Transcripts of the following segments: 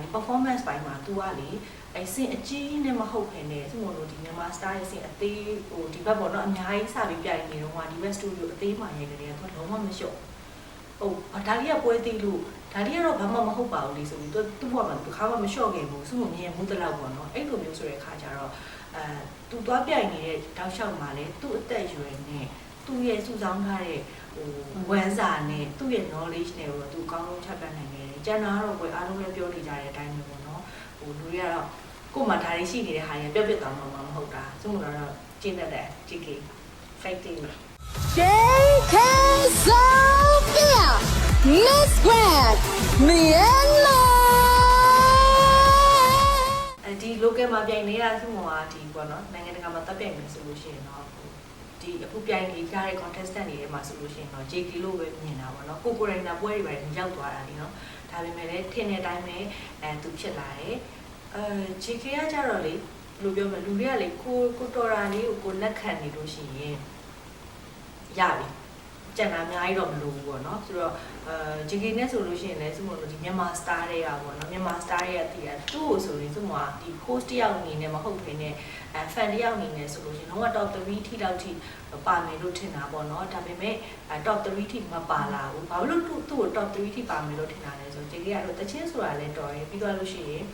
ဒီ performance ပိုင်းမှာ तू ကလေအဲစင်အကြီးနဲ့မဟုတ်ခင်နဲ့သူ့မလို့ဒီမြန်မာ star ရဲ့စင်အသေးဟိုဒီဘက်ပေါ့နော်အများကြီးစပြီးပြိုင်နေတော့ကဒီဘက် studio အသေးမှရိုက်ကြတယ်သူကလုံးဝမလျှော့ဟုတ်ဒါလေးကပွဲသေးလို့ဒါလေးကတော့ဘာမှမဟုတ်ပါဘူးလေဆိုပြီးသူသူ့ဘဝမှာသူခါမှမလျှော့ခဲ့ဘူးသူ့မမြင်မှုတလောက်ပေါ့နော်အဲ့လိုမျိုးဆိုတဲ့ခါကျတော့အဲသူသွားပြိုင်နေတဲ့တောက်လျှောက်မှာလေသူ့အသက်အရွယ်နဲ့ သူ့ရဲ့စုဆောင်းထားတဲ့ဟိုဝမ်းစာနဲ့သူ့ရဲ့ knowledge နဲ့တော့သူအကောင်းဆုံးချပြနိုင်ခဲ့တယ်။ကျန်တာကတော့ကိုယ်အားလုံးလည်းပြောနေကြတဲ့အတိုင်းပဲပေါ့နော်။ဟိုလူတွေကတော့ကိုယ်မှာဒါတွေရှိနေတဲ့ဟာတွေပြက်ပြက်သွားမှာမဟုတ်တာ။စမှုတော့ကျင်းတတ်တယ် GK fighting JK Sophia Miss Grand Myanmar အဲဒီ local မှာပြိုင်နေတာစမှုကဒီပေါ့နော်နိုင်ငံတကာမှာတက်ပြိုင်နေဆိုလို့ရှိရင်တော့ ဒီအခုပြိုင်နေကြတဲ့ contestant တွေထဲမှာဆိုလို့ရှိရင်တော့ JK လို့ပဲမြင်တာပေါ့နော်ကိုကိုရိုနာပွဲတွေပဲရောက်သွားတာလीနော်ဒါပေမဲ့လည်းထင်တဲ့အတိုင်းပဲအဲသူဖြစ်လာတယ်အဲ JK ကကြတော့လေဘယ်လိုပြောမလဲလူတွေကလေကိုကိုတော်တာလေးကိုကိုလက်ခံနေလို့ရှိရင်ရပြီ ကျန်တာအများကြီးတော့မလိုဘူးပေါ့နော်ဆိုတော့အဲ JK နဲ့ဆိုလို့ရှိရင်လည်းစမလို့ဒီမြန်မာ star တွေကပေါ့နော်မြန်မာ star တွေကတည်ရသူ့ကိုဆိုရင်စမကဒီ host တယောက်အနေနဲ့မဟုတ်ဘဲနဲ့အဲ fan တယောက်အနေနဲ့ဆိုလို့ရှိရင်တော့ top 3ထိလောက်ထိပါမယ်လို့ထင်တာပေါ့နော်ဒါပေမဲ့အဲ top 3ထိမပါလာဘူးဘာလို့သူ့သူ့ကို top 3ထိပါမယ်လို့ထင်တာလဲဆိုတော့ JK ကတော့တချင်းဆိုတာလည်းတော်တယ်ပြီးသွားလို့ရှိရင်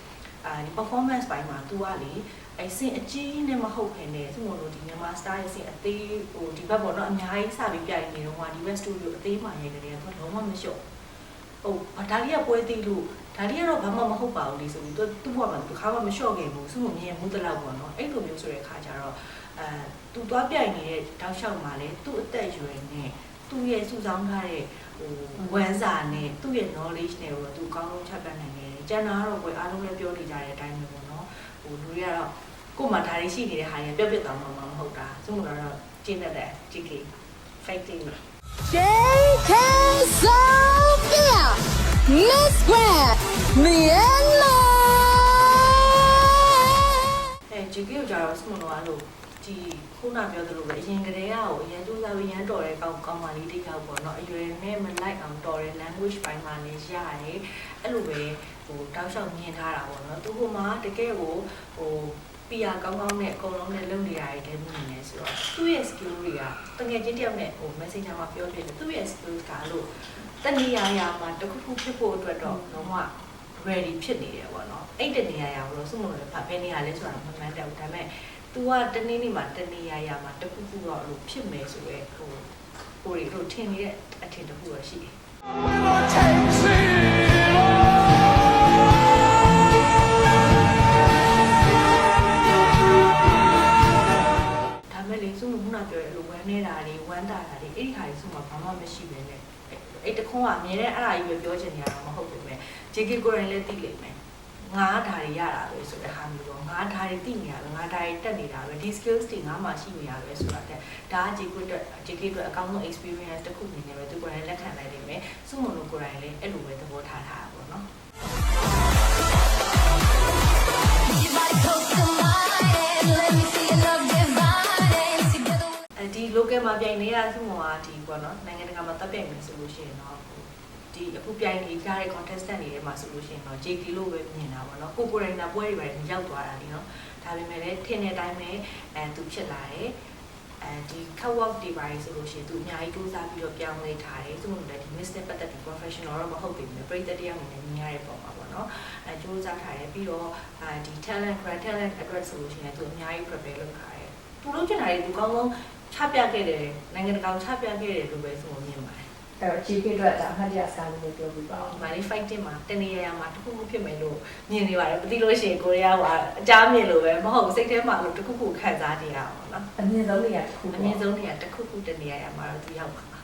အာဒီ performance ပိုင်းမှာ तू ကလေ အဲစင်အကြီးနဲ့မဟုတ်ခင်နဲ့သူ့မလို့ဒီမြန်မာ star ရဲ့စင်အသေးဟိုဒီဘက်ပေါ့နော်အများကြီးစပြီးပြိုင်နေတော့ကဒီဘက် studio အသေးမှရိုက်ကြတယ်သူကလုံးဝမလျှော့ဟုတ်ဒါလေးကပွဲသေးလို့ဒါလေးကတော့ဘာမှမဟုတ်ပါဘူးလေဆိုပြီးသူသူ့ဘဝမှာသူခါမှမလျှော့ခဲ့ဘူးသူ့မမြင်မှုတလောက်ပေါ့နော်အဲ့လိုမျိုးဆိုတဲ့ခါကျတော့အဲသူသွားပြိုင်နေတဲ့တောက်လျှောက်မှာလေသူ့အသက်အရွယ်နဲ့သူ့ရဲ့စုဆောင်းထားတဲ့ဟိုဝမ်းစာနဲ့သူ့ရဲ့ knowledge နဲ့တော့သူကောင်းဆုံးချပြနိုင်ခဲ့တယ်ကျန်တာကတော့ကိုယ်အားလုံးလည်းပြောနေကြတဲ့အတိုင်းပဲပေါ့နော်ဟိုလူတွေကတော့ ကိုယ်မှာဒါတွေရှိနေတဲ့ဟာတွေပြက်ပြက်သွားမှာမဟုတ်တာစမှုတော့ကျင်းတတ်တယ် GK fighting JK Sophia Miss Grand Myanmar အဲ GK ကိုကြတော့စမှုတော့အဲ့လိုဒီခုနပြောသလိုပဲအရင်ကတည်းကကိုအရင်စူးစမ်းပြီးရန်တော်တဲ့ကောင်းကောင်းမလေးတိတ်ကောက်ပေါ့နော်အရွယ်နဲ့မလိုက်အောင်တော်တဲ့ language ပိုင်းမှာလည်းရတယ်အဲ့လိုပဲဟိုတောက်လျှောက်မြင်ထားတာပေါ့နော်သူကမှတကယ်ကိုဟို ပီယာကောင်းကောင်းနဲ့အကုန်လုံးနဲ့လုပ်နေရတယ်တဲ့မြင်နေဆိုတော့သူ့ရဲ့ skill တွေကတကယ်ချင်းတယောက်နဲ့ဟို messenger မှာပြောပြတယ်သူ့ရဲ့ skill ကလို့တဏှာရာမှာတခုခုဖြစ်ဖို့အတွက်တော့လုံးဝ ready ဖြစ်နေတယ်ပေါ့နော်အဲ့တနေရာရာကိုတော့စုမလို့ဖတ်ဘယ်နေရာလဲဆိုတာမမှန်တယ်ဘူးဒါပေမဲ့ तू ကတနေ့နေ့မှာတနေရာရာမှာတခုခုတော့လို့ဖြစ်မယ်ဆိုရဲဟိုဟိုတွေဟိုထင်နေတဲ့အထင်တစ်ခုတော့ရှိတယ် မှာဘာမှမရှိပဲနဲ့အဲ့တခွန်းကအမြဲတမ်းအဲ့ဒါကြီးပဲပြောချင်နေတာမဟုတ်ဘူးပဲ JK ကိုရင်လည်းသိလိမ့်မယ်ငါဓာတ်တွေရတာပဲဆိုတဲ့ဟာမျိုးတော့ငါဓာတ်တွေသိနေရပဲငါဓာတ်တွေတက်နေတာပဲဒီ skills တွေငါမှရှိနေရပဲဆိုတာတဲ့ဒါက JK အတွက် JK အတွက်အကောင်းဆုံး experience တစ်ခုအနေနဲ့ပဲသူကိုယ်တိုင်လက်ခံနိုင်လိမ့်မယ်စုမလို့ကိုယ်တိုင်လည်းအဲ့လိုပဲသ ဒီ local မှာပြိုင်နေတာသူ့မှာဒီပေါ့နော်နိုင်ငံတကာမှာတက်ပြိုင်နေဆိုလို့ရှိရင်တော့ဒီအခုပြိုင်နေကြတဲ့ contestant တွေထဲမှာဆိုလို့ရှိရင်တော့ JK လို့ပဲမြင်တာပေါ့နော်ကိုကိုရိုနာပွဲတွေပဲရောက်သွားတာလीနော်ဒါပေမဲ့လည်းထင်တဲ့အတိုင်းပဲအဲသူဖြစ်လာတယ်အဲဒီ cut work တွေပါဆိုလို့ရှိရင်သူအများကြီးစူးစမ်းပြီးတော့ပြောင်းလဲထားတယ်သူ့လိုလည်းဒီ miss နဲ့ပတ်သက်ပြီး professional တော့မဟုတ်ပေမဲ့ပရိသတ်တရားအနေနဲ့မြင်ရတဲ့ပုံပါပေါ့နော်အဲစူးစမ်းထားတယ်ပြီးတော့အဲဒီ talent grand talent အတွက်ဆိုလို့ရှိရင်သူအများကြီး prepare လုပ်ထားတယ်သူလုပ်ချင်တာတွေသူကောင်းကောင်း ချပြခဲ့တယ်နိုင်ငံတကာကိုချပြခဲ့တယ်လို့ပဲဆိုမြင်ပါတယ်အဲ့တော့ GK အတွက်ဒါအမှတ်တရစကားလေးနဲ့ပြောပြပါဦးဒီမှာလေး fighting မှာတနေရာရာမှာတစ်ခုခုဖြစ်မယ်လို့မြင်နေပါတယ်မသိလို့ရှိရင်ကိုရီးယားကအကြမ်းမြင်လို့ပဲမဟုတ်ဘူးစိတ်ထဲမှာလို့တစ်ခုခုခံစားနေရအောင်နော်အမြင့်ဆုံးနေရာတစ်ခုအမြင့်ဆုံးနေရာတစ်ခုခုတနေရာရာမှာတော့သူရောက်ပါမှာ